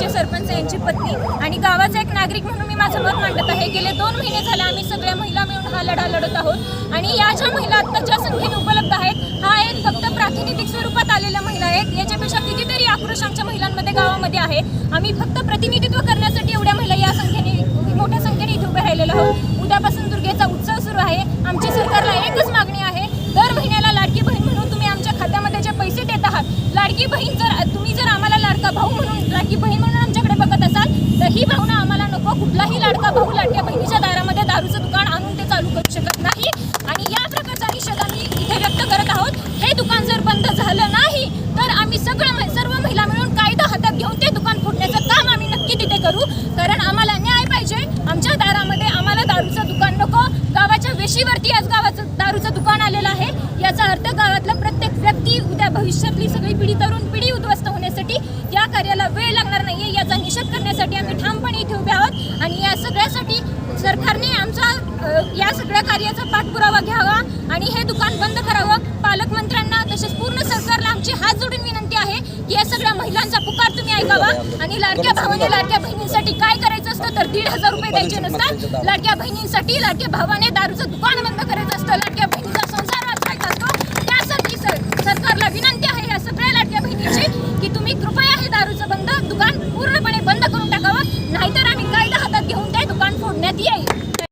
गावचे सरपंच यांची पत्नी. आणि गावाचा एक नागरिक म्हणून मी माझं मत मांडत आहे. गेले दोन महिने झाले आम्ही सगळ्या महिला मिळून हा लढा लढत आहोत. आणि या ज्या महिला आत्ताच्या ज्या संख्येने उपलब्ध आहेत हा एक फक्त प्रातिनिधिक स्वरूपात आलेल्या महिला आहेत याच्यापेक्षा कितीतरी आक्रोश आमच्या महिलांमध्ये गावामध्ये आहे. आम्ही फक्त प्रतिनिधित्व करण्यासाठी एवढ्या महिला या संख्येने मोठ्या संख्येने इथे उभे राहिलेलो आहोत. उद्यापासून दुर्गेचा उत्सव सुरू आहे. आमची सरकारला एकच मागणी आहे. दर महिन्याला लाडकी बहीण म्हणून तुम्ही आमच्या खात्यामध्ये जे पैसे देत आहात लाडकी बहीण जर तुम्ही जर आम्हाला लाडका भाऊ म्हणून लाडकी बहीण म्हणून आमच्याकडे बघत असाल तर ही भावना आम्हाला नको. कुठलाही लाडका भाऊ लाडक्या बहिणीच्या दारामध्ये दारूचं दुकान आणून ते चालू करू शकत नाही आणि या प्रकारचा निषेध आम्ही इथे व्यक्त करत आहोत हे दुकान जर बंद झालं नाही तर आम्ही सगळं महि- सर्व महिला मिळून कायदा हातात घेऊन ते दुकान फोडण्याचं काम आम्ही नक्की तिथे करू कारण आम्हाला न्याय पाहिजे आमच्या दारामध्ये आम्हाला दारूचं दुकान नको गावाच्या वेशीवरती आज गावाचं दारूचं दुकान आलेलं आहे याचा अर्थ गावातला प्रत्येक व्यक्ती उद्या भविष्यातली सगळी पिढी तरुण पिढी उद्ध्वस्त होण्यासाठी या कार्याला वेळ लागणार नाहीये याचा निषेध करण्यासाठी आम्ही ठामपणे इथे उभे आहोत आणि या सगळ्यासाठी सरकारने आमचा अ, या सगळ्या कार्याचा पाठपुरावा घ्यावा आणि हे दुकान बंद करावं. पालकमंत्र्यांना तसेच पूर्ण सरकारला आमची हात जोडून विनंती आहे की या सगळ्या महिलांचा पुकार तुम्ही ऐकावा. आणि लाडक्या भावाने लाडक्या बहिणींसाठी काय करायचं असतं तर दीड हजार रुपये द्यायचे नसतात. लाडक्या बहिणींसाठी लाडक्या भावाने दारूचं दुकान बंद करायचं असतं. लाडक्या बहिणीचा संसार वाचवायचा असतो त्यासाठी सर सरकारला विनंती आहे या सगळ्या लाडक्या बहिणीची की तुम्ही कृपया हे दारूचं बंद दुकान पूर्णपणे बंद करून टाकावं नाहीतर आम्ही कायदा हातात घेऊन ते दुकान फोडण्यात येईल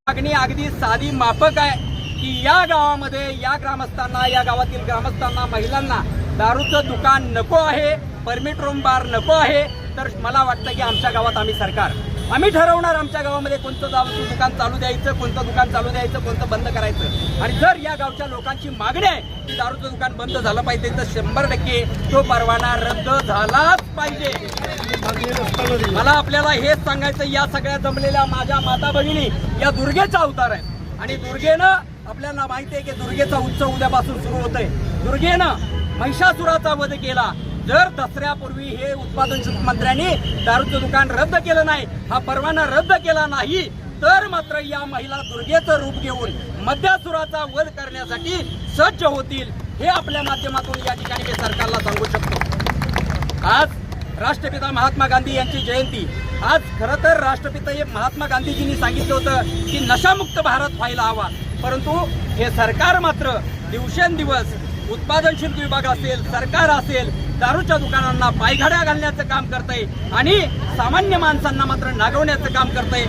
मागणी अगदी साधी माफक आहे की या गावामध्ये या ग्रामस्थांना या गावातील ग्रामस्थांना महिलांना दारूचं दुकान नको आहे परमिट रूम बार नको आहे तर मला वाटतं की आमच्या गावात आम्ही सरकार. आम्ही ठरवणार आमच्या गावामध्ये कोणतं दारूचं दुकान चालू द्यायचं कोणतं दुकान चालू द्यायचं कोणतं बंद करायचं. आणि जर या गावच्या लोकांची मागणी आहे की दारूचं दुकान बंद झालं पाहिजे तर शंभर टक्के तो परवाना रद्द झालाच पाहिजे. मला आपल्याला हेच सांगायचं या सगळ्या जमलेल्या माझ्या माता भगिनी या दुर्गेचा अवतार आहे. आणि दुर्गेनं आपल्याला माहिती आहे की दुर्गेचा उत्सव उद्यापासून सुरू होतोय. दुर्गेनं महिषासुराचा वध केला. जर दसऱ्यापूर्वी हे उत्पादन शुल्क मंत्र्यांनी दारूचं दुकान रद्द केलं नाही हा परवाना रद्द केला नाही तर मात्र या महिला दुर्गेचं रूप घेऊन मध्यासुराचा वध करण्यासाठी सज्ज होतील हे आपल्या माध्यमातून या ठिकाणी मी सरकारला सांगू शकतो. आज राष्ट्रपिता महात्मा गांधी यांची जयंती. आज खरं तर राष्ट्रपिता हे महात्मा गांधीजींनी सांगितलं होतं की नशामुक्त भारत व्हायला हवा. परंतु हे सरकार मात्र दिवसेंदिवस उत्पादन शुल्क विभाग असेल सरकार असेल दारूच्या दुकानांना पायघड्या घालण्याचं काम करतंय आणि सामान्य माणसांना मात्र नागवण्याचं काम करतंय.